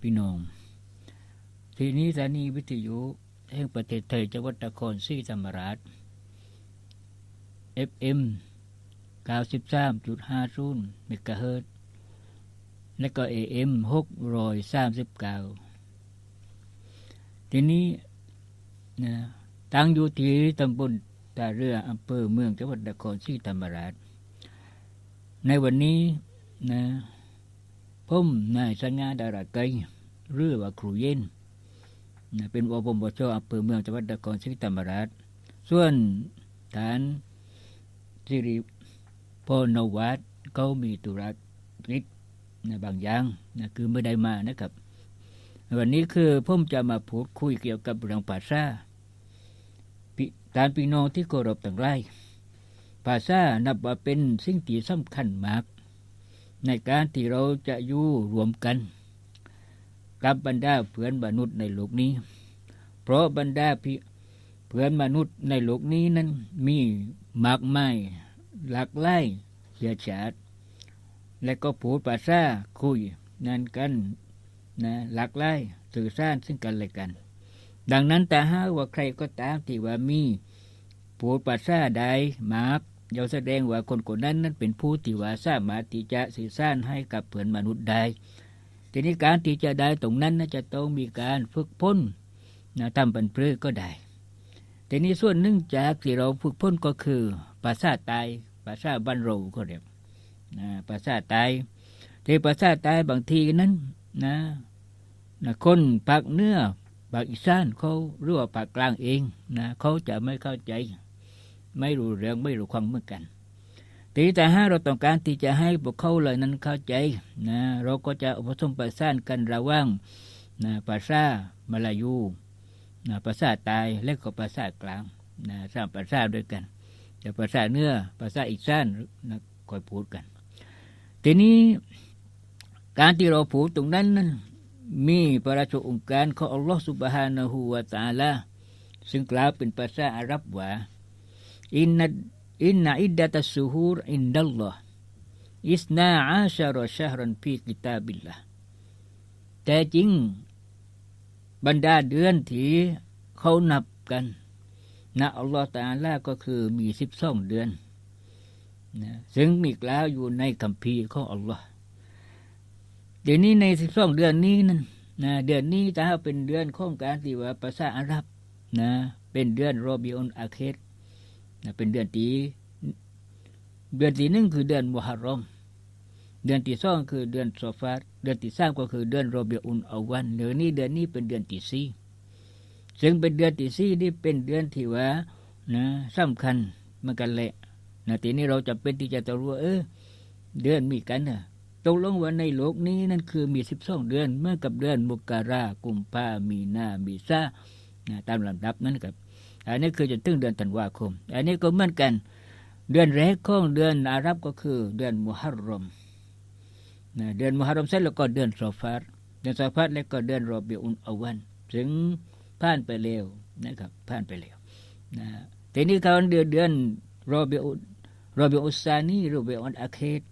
พี่น้อง ทีนี้สถานีวิทยุแห่งประเทศไทยจังหวัดนครศรีธรรมราช FM 93.50เมกะเฮิรตซ์และก็ AM 639 ทีนี้นะตั้งอยู่ที่ตำบลตาเรืออำเภอเมืองจังหวัดนครศรีธรรมราช ในวันนี้นะ ผมนายสัญญาดาราไกรหรือว่าครูเย็นนะเป็นอปมบชอำเภอเมืองจังหวัดนครศรีธรรมราช ส่วนฐานสิริพรนวัดเขามีตุรกิจนะบางอย่างนะคือไม่ได้มานะครับ วันนี้คือผมจะมาพูดคุยเกี่ยวกับเรื่องภาษาการพี่น้องที่เคารพต่างหลายภาษานับว่าเป็นสิ่งที่สำคัญมาก ในการที่เราจะอยู่รวมกัน กับบรรดาเพื่อนมนุษย์ในโลกนี้ เพราะบรรดาเพื่อนมนุษย์ในโลกนี้นั้นมีมากมายหลากหลายเชื้อชาติและก็พูดภาษาคุยนั่นกันนะหลากหลายสื่อสารซึ่งกันและกัน ดังนั้นแต่หากว่าใครก็ตามที่ว่ามีพูดภาษาใดมาก เราแสดงว่าคนคนนั้นนั้นเป็นผู้ที่ว่าสามารถที่จะสื่อสารให้กับเพื่อนมนุษย์ได้ทีนี้การที่จะได้ตรงนั้นน่าจะต้องมีการฝึกพ้นนะทำป็นเพื่อก็ได้ทีนี้ส่วนหนึ่งจากที่เราฝึกพ้นก็คือภาษาตายภาษาบ้านเราก็เรียกนะภาษาตายที่ภาษาตายบางทีนั้นนะนะคนภาคเนื้อภาคอีสานเขาหรือว่าภาคกลางเองนะเขาจะไม่เข้าใจ ไม่รู้เรื่องไม่รู้ความเหมือนกันทีแต่ถ้าเราต้องการที่จะให้พวกเขาเลยนั้นเข้าใจนะเราก็จะผสมประสานกันระว่างนะภาษามาลายูนะภาษาตายและก็ภาษากลางนะสร้างภาษาด้วยกันแต่ภาษาเนื้อภาษาอีสานนะคอยพูดกัน ทีนี้การที่เราพูดตรงนั้นนั้นมีพระราชองค์การของอัลลอฮฺสุบฮานะฮูวาตาลาซึ่งกล่าวเป็นภาษาอาหรับว่า อินนัดอินนัอิดดะตัสซูฮูรอินดัลลอฮ์อิสนาอาชารชารันฟีกิตาบิลละแต่จริง บรรดาเดือนที่เขานับกันนะอัลลอฮฺตาลาก็คือมีสิบสองเดือนนะซึ่งมีกล่าวอยู่ในคัมภีร์ของอัลลอฮ์เดี๋ยวนี้ในสิบสองเดือนนี้นั่นนะเดือนนี้ถ้าเป็นเดือนของการที่ว่าภาษาอาหรับนะเป็นเดือนรอบิอุนอาเคต เป็นเดือนตีเดือนที่หนึ่งคือเดือนมุฮัรรอม เดือนที่สองคือเดือนโซฟาเดือนที่สามก็คือเดือนโรอบิอุนอาวันเดือนนี้เดือนนี้เป็นเดือนที่สี่ซึ่งเป็นเดือนที่สี่นี่เป็นเดือนที่ว่านะสำคัญเหมือนกันแหละนะทีนี้เราจะเป็นที่จะต้องรู้เออ เดือนมีกันนะตกลงว่าในโลกนี้นั่นคือมีสิบสองเดือนเมื่อกับเดือนมุการากุมภามีนามีซานะตามลำดับนั้นครับ อันนี้คือจะถึงเดือนธันวาคม อันนี้ก็เหมือนกัน เดือนแรกของเดือนอาหรับก็คือเดือนมุฮัรรอมนะเดือนมุฮัรรอมเสร็จแล้วก็เดือนซอฟาร์เดือนซอฟาร์แล้วก็เดือนรอบิอุนอวันถึงผ่านไปเร็วนะครับผ่านไปเร็วนะทีนี้เขาเดือนเดือนรอบิอุนรอบิอุสานีรอบิอุนอาเคต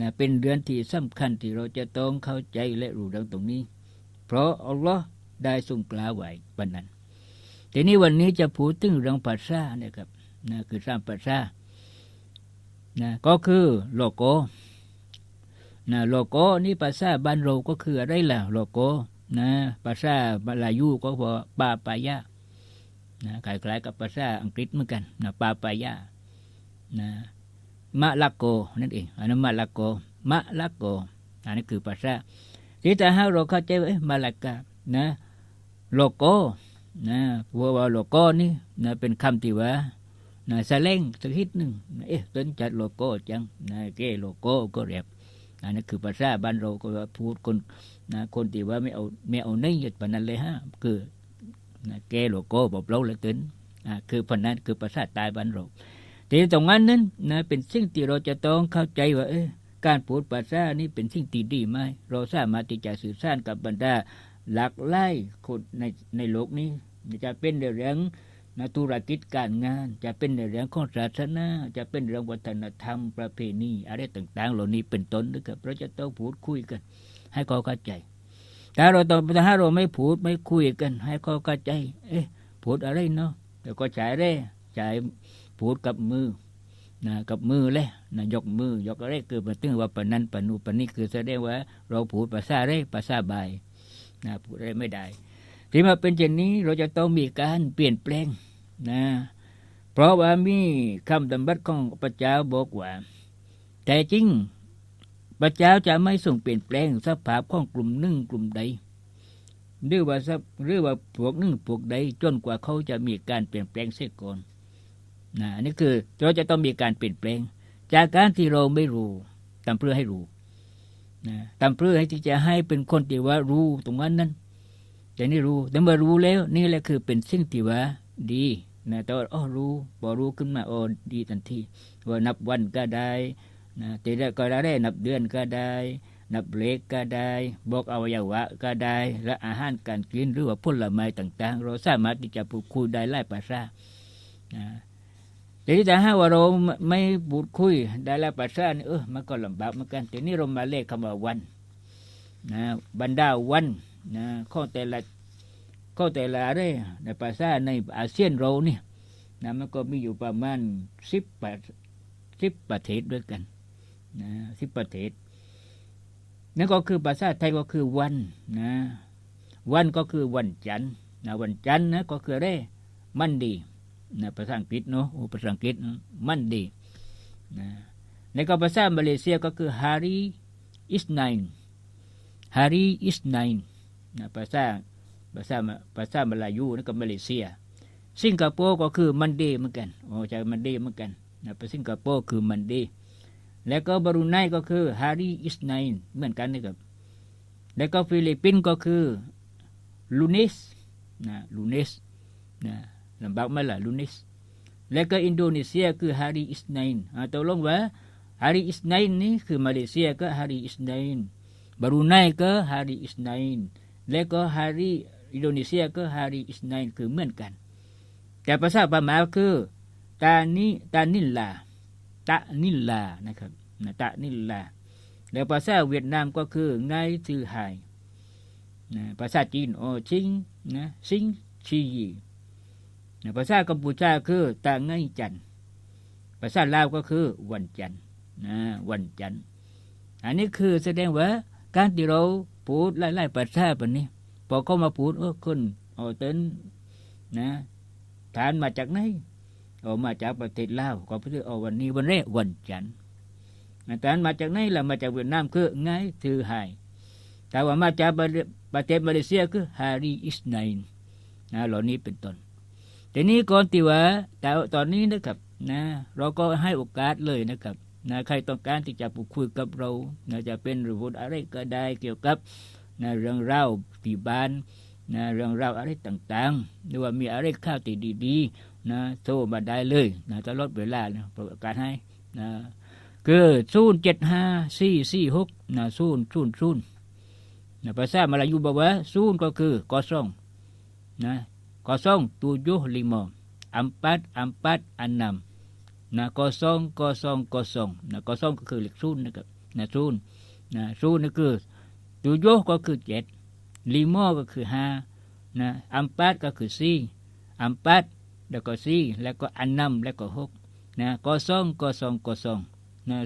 นะเป็นเดือนที่สำคัญที่เราจะต้องเข้าใจและรู้เรื่องตรงนี้ เพราะอัลลอฮ์ได้ทรงกล่าวไว้วันนั้น ทีนี้วันนี้จะพูดถึงเรื่องภาษาเนี่ยครับนะคือสร้างภาษานะก็คือโลโก้นะโลโก้นี่ภาษาบ้านเราก็คืออะไรล่ะโลโก้นะภาษาบาลายูก็บอปาปายานะคล้ายๆกับภาษาอังกฤษเหมือนกันนะปาปายานะมะละโกนั่นเองอันนั้นมะละโกมะละโกอันนี้คือภาษาที่แต่ถ้เราเข้าใจว่ามาละกานะโลโก้ นะว่าโลโก้นี่นะเป็นคำที่ว่านะแสลงสักนิดหนึ่งเอ๊ะต้นจัดโลโก้จังนะเก้โลโก้ก็เรียบอันนี้นคือภาษาบ้านเราก็พูดคนนะคนที่ว่าไม่เอาไม่เอาเนื้อปนนั้นเลยฮะคือนะเก้โลโก้บอกเราเลยเกินอ่าคือพนันคือภาษาตายบ้านเราแต่ตรงนั้นนั้นนะเป็นสิ่งที่เราจะต้องเข้าใจว่าเออการพูดภาษานี่เป็นสิ่งที่ดีไหมเราสามารถที่จะสื่อสารกับบรรดา หลากหลายคนในในโลกนี้ จะเป็นในเรื่องนะธุรกิจการงาน จะเป็นในเรื่องของศาสนา จะเป็นเรื่องวัฒนธรรมประเพณีอะไรต่าง ๆ เหล่านี้เป็นต้นนะครับเราจะต้องพูดคุยกัน ให้เขาเข้าใจถ้าเราต้องถ้าเราไม่พูดไม่คุยกัน ให้เขาเข้าใจ เอ๊ะพูดอะไรเนาะแต่ก็ใช้เร่ใช้พูดกับมือนะกับมือเลยนะยกมือยกอะไรคือมาตึงว่าปนันปนูปนี้คือแสดงว่า เราพูดภาษาเร่ภาษาบาย นะพูดอะไรไม่ได้ที่มาเป็นเช่นนี้เราจะต้องมีการเปลี่ยนแปลงนะเพราะว่ามีคำดำบัดของพระเจ้าบอกว่า แต่จริงพระเจ้าจะไม่ส่งเปลี่ยนแปลงสภาพของกลุ่มหนึ่งกลุ่มใดหรือว่าสักหรือว่าพวกหนึ่งพวกใดจนกว่าเขาจะมีการเปลี่ยนแปลงเสียก่อนนะนนี่คือเราจะต้องมีการเปลี่ยนแปลง จากการที่เราไม่รู้ตามเพื่อให้รู้ นะตามเพื่อให้ที่จะให้เป็นคนที่ว่ารู้ตรงนั้นนั้นจะนี่รู้แต่เมื่อรู้แล้ว นี่แหละคือเป็นสิ่งที่ว่าดีนะแต่ว่าอ๋อรู้พอรู้ขึ้นมาอ๋อดีทันทีว่านับวันก็ได้นะแต่ก็ได้นับเดือนก็ได้ นับเล็กก็ได้บอกอวัยวะก็ได้ และอาหารการกินหรือว่าผลไม้ต่าง ๆ เราสามารถที่จะพูดคุยได้หลายภาษานะ แต่ที่ถ้าหาว่าเราไม่พูดคุยได้หลายภาษานี่เออมันก็ลำบากเหมือนกันแต่นี่เรามาเลขคำว่าวันนะบรรดาวันนะข้อแต่ละข้อแต่ละอะไรในภาษาในอาเซียนเราเนี่ยนะมันก็มีอยู่ประมาณสิบแปดสิบประเทศด้วยกันนะสิบประเทศนั่นก็คือภาษาไทยก็คือวันนะวันก็คือวันจันทร์นะวันจันทร์นะก็คืออะไรมันดี นะภาษาอังกฤษเนาะภาษาอังกฤษมันดีนะในก็ภาษามาเลเซียก็คือ hari is nine hari is nine นะภาษาภาษาภาษามาลายูนั่นก็มาเลเซีย สิงคโปร์ก็คือมันดีเหมือนกันโอ้ใช่มันดีเหมือนกันนะไปสิงคโปร์คือมันดีแล้วก็บรูไนก็คือ hari is nine เหมือนกันนะครับแล้วก็ฟิลิปปินส์ก็คือ lunes นะ lunes นะลำบากไหมล่ะ lunes แล้วก็อินโดนีเซียคือ hari is nine อ่าตกลงว่า hari is nine นี่คือมาเลเซียก็ hari is nine บรูไนก็ hari is nine แล้วก็ hari อินโดนีเซียก็ hari is nine คือเหมือนกันแต่ภาษาพม่าคือตานิตานิลลาตะนิลลานะครับนะตะนิลลาแล้วภาษาเวียดนามก็คือไงจือหายนะภาษาจีนโอชิงนะซิงชียีนะ ภาษากัมพูชาคือตาไงจันทร์ภาษาลาวก็คือวันจันทร์นะวันจันทร์อันนี้คือแสดงว่าการที่เราพูดหลายๆภาษาแบบนี้พอเขามาพูดเออคนเอาเต้นนะฐานมาจากไหนออกมาจากประเทศลาวก็พื่อเอาวันนี้วันแรกวันจันทร์ฐานมาจากไหนล่ะมาจากเวียดนามคือไงถือหายแต่ว่ามาจากประเทศมาเลเซียคือฮารีอิสไนน์นะเหล่านี้เป็นต้น ทีนี้ก่อนที่ว่าแต่ตอนนี้นะครับนะเราก็ให้โอกาสเลยนะครับนะใครต้องการที่จะพูดคุยกับเรานะจะเป็นหรือพูดอะไรก็ได้เกี่ยวกับนะเรื่องเล่าที่บ้านนะเรื่องราวอะไรต่างๆ หรือว่ามีอะไรข้าวติดดีๆนะโทรมาได้เลยนะจะลดเวลานะประกาศให้นะคือศูนย์เจ็ดห้าสี่สี่หกนะศูนย์ศูนย์ศูนย์นะภาษามาลายูบอกว่าศูนย์ก็คือกอซองนะ กอซองตูยุลิมอัมปัดอัมปัดอันนำนะกอซองกอซองกอซองนะกอซองก็คือเลขศูนย์นะครับนะศูนย์นะศูนย์นี่คือตูยุก็คือเจ็ดลิโมก็คือห้านะอัมปัดก็คือสี่อัมปัดแล้วก็สี่แล้วก็อันนำแล้วก็หกนะกอซองกอซองกอซองนะ